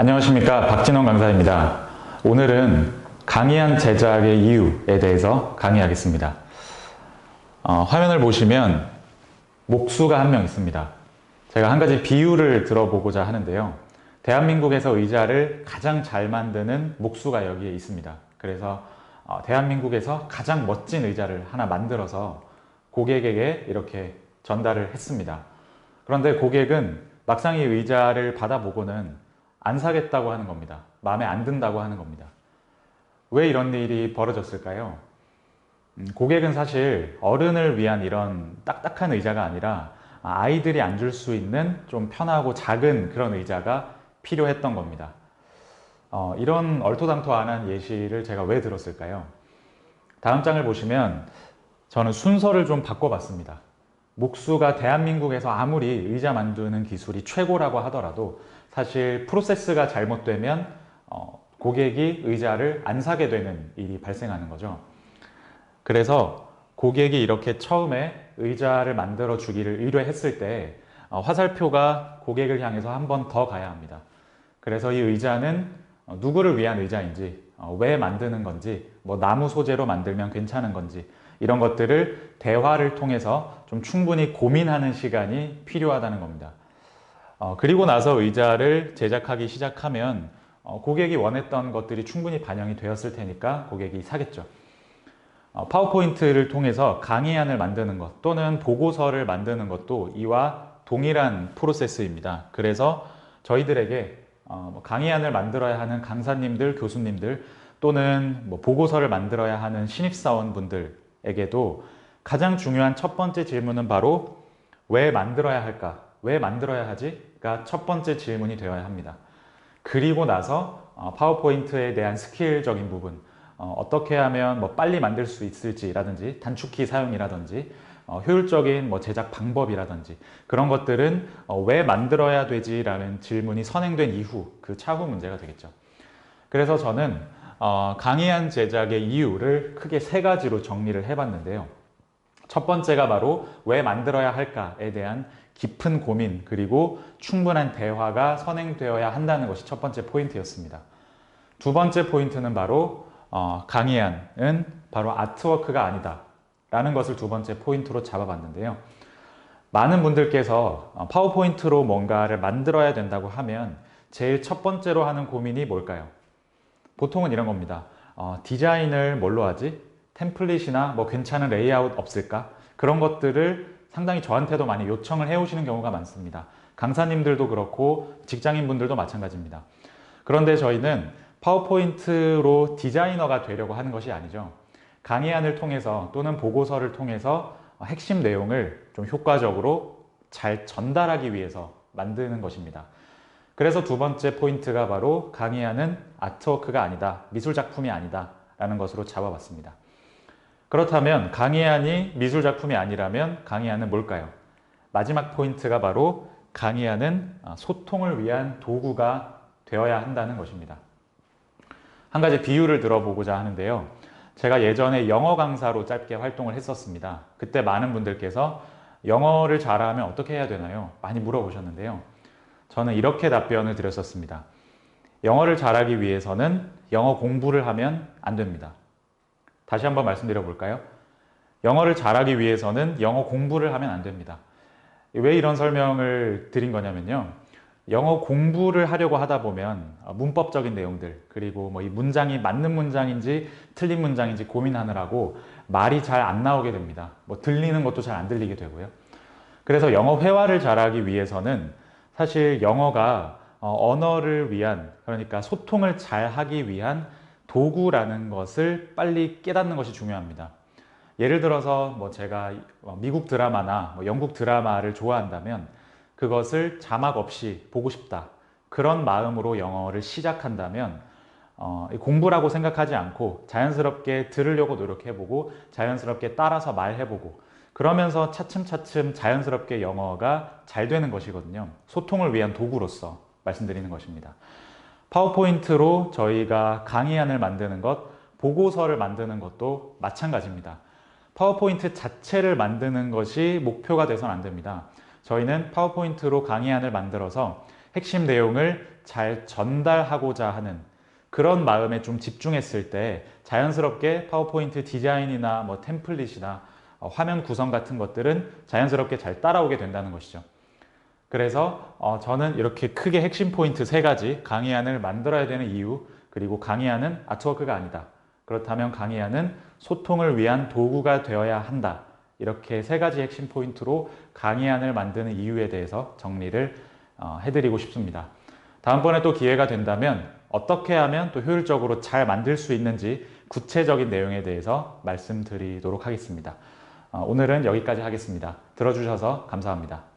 안녕하십니까 박진원 강사입니다. 오늘은 강의한 제작의 이유에 대해서 강의하겠습니다. 어, 화면을 보시면 목수가 한 명 있습니다. 제가 한 가지 비유를 들어보고자 하는데요. 대한민국에서 의자를 가장 잘 만드는 목수가 여기에 있습니다. 그래서 어, 대한민국에서 가장 멋진 의자를 하나 만들어서 고객에게 이렇게 전달을 했습니다. 그런데 고객은 막상 이 의자를 받아보고는 안 사겠다고 하는 겁니다. 마음에 안 든다고 하는 겁니다. 왜 이런 일이 벌어졌을까요? 음, 고객은 사실 어른을 위한 이런 딱딱한 의자가 아니라 아이들이 앉을 수 있는 좀 편하고 작은 그런 의자가 필요했던 겁니다. 어, 이런 얼토당토안한 예시를 제가 왜 들었을까요? 다음 장을 보시면 저는 순서를 좀 바꿔봤습니다. 목수가 대한민국에서 아무리 의자 만드는 기술이 최고라고 하더라도 사실 프로세스가 잘못되면 어, 고객이 의자를 안 사게 되는 일이 발생하는 거죠. 그래서 고객이 이렇게 처음에 의자를 만들어 주기를 의뢰했을 때 어, 화살표가 고객을 향해서 한 번 더 가야 합니다. 그래서 이 의자는 어, 누구를 위한 의자인지, 어, 왜 만드는 건지, 뭐 나무 소재로 만들면 괜찮은 건지, 이런 것들을 대화를 통해서 좀 충분히 고민하는 시간이 필요하다는 겁니다. 어, 그리고 나서 의자를 제작하기 시작하면 어, 고객이 원했던 것들이 충분히 반영이 되었을 테니까 고객이 사겠죠. 어, 파워포인트를 통해서 강의안을 만드는 것 또는 보고서를 만드는 것도 이와 동일한 프로세스입니다. 그래서 저희들에게 어, 뭐 강의안을 만들어야 하는 강사님들, 교수님들 또는 뭐 보고서를 만들어야 하는 신입사원분들 에게도 가장 중요한 첫 번째 질문은 바로 왜 만들어야 할까? 왜 만들어야 하지?가 첫 번째 질문이 되어야 합니다. 그리고 나서 어, 파워포인트에 대한 스킬적인 부분, 어, 떻게 하면 뭐 빨리 만들 수 있을지라든지 단축키 사용이라든지 어, 효율적인 뭐 제작 방법이라든지 그런 것들은 어, 왜 만들어야 되지라는 질문이 선행된 이후 그 차후 문제가 되겠죠. 그래서 저는 어, 강의한 제작의 이유를 크게 세 가지로 정리를 해봤는데요. 첫 번째가 바로 왜 만들어야 할까에 대한 깊은 고민 그리고 충분한 대화가 선행되어야 한다는 것이 첫 번째 포인트였습니다. 두 번째 포인트는 바로 어, 강의안은 바로 아트워크가 아니다 라는 것을 두 번째 포인트로 잡아봤는데요. 많은 분들께서 어, 파워포인트로 뭔가를 만들어야 된다고 하면 제일 첫 번째로 하는 고민이 뭘까요? 보통은 이런 겁니다. 어, 디자인을 뭘로 하지? 템플릿이나 뭐 괜찮은 레이아웃 없을까? 그런 것들을 상당히 저한테도 많이 요청을 해오시는 경우가 많습니다. 강사님들도 그렇고 직장인분들도 마찬가지입니다. 그런데 저희는 파워포인트로 디자이너가 되려고 하는 것이 아니죠. 강의안을 통해서 또는 보고서를 통해서 핵심 내용을 좀 효과적으로 잘 전달하기 위해서 만드는 것입니다. 그래서 두 번째 포인트가 바로 강의안은 아트워크가 아니다, 미술 작품이 아니다 라는 것으로 잡아봤습니다. 그렇다면 강의안이 미술 작품이 아니라면 강의안은 뭘까요? 마지막 포인트가 바로 강의안은 소통을 위한 도구가 되어야 한다는 것입니다. 한 가지 비유를 들어보고자 하는데요. 제가 예전에 영어 강사로 짧게 활동을 했었습니다. 그때 많은 분들께서 영어를 잘하면 어떻게 해야 되나요? 많이 물어보셨는데요. 저는 이렇게 답변을 드렸었습니다. 영어를 잘하기 위해서는 영어 공부를 하면 안 됩니다. 다시 한번 말씀드려 볼까요? 영어를 잘하기 위해서는 영어 공부를 하면 안 됩니다. 왜 이런 설명을 드린 거냐면요. 영어 공부를 하려고 하다 보면 문법적인 내용들 그리고 뭐 이 문장이 맞는 문장인지 틀린 문장인지 고민하느라고 말이 잘 안 나오게 됩니다. 뭐 들리는 것도 잘 안 들리게 되고요. 그래서 영어 회화를 잘하기 위해서는 사실 영어가 어, 언어를 위한 그러니까 소통을 잘 하기 위한 도구라는 것을 빨리 깨닫는 것이 중요합니다. 예를 들어서 뭐 제가 미국 드라마나 뭐 영국 드라마를 좋아한다면 그것을 자막 없이 보고 싶다. 그런 마음으로 영어를 시작한다면 어, 공부라고 생각하지 않고 자연스럽게 들으려고 노력해보고 자연스럽게 따라서 말해보고 그러면서 차츰차츰 자연스럽게 영어가 잘 되는 것이거든요. 소통을 위한 도구로서 말씀드리는 것입니다. 파워포인트로 저희가 강의안을 만드는 것, 보고서를 만드는 것도 마찬가지입니다. 파워포인트 자체를 만드는 것이 목표가 돼서는 안 됩니다. 저희는 파워포인트로 강의안을 만들어서 핵심 내용을 잘 전달하고자 하는 그런 마음에 좀 집중했을 때 자연스럽게 파워포인트 디자인이나 뭐 템플릿이나 어, 화면 구성 같은 것들은 자연스럽게 잘 따라오게 된다는 것이죠. 그래서 어, 저는 이렇게 크게 핵심 포인트 세 가지 강의안을 만들어야 되는 이유 그리고 강의안은 아트워크가 아니다. 그렇다면 강의안은 소통을 위한 도구가 되어야 한다. 이렇게 세 가지 핵심 포인트로 강의안을 만드는 이유에 대해서 정리를 어, 해드리고 싶습니다. 다음번에 또 기회가 된다면 어떻게 하면 또 효율적으로 잘 만들 수 있는지 구체적인 내용에 대해서 말씀드리도록 하겠습니다. 어, 오늘은 여기까지 하겠습니다. 들어주셔서 감사합니다.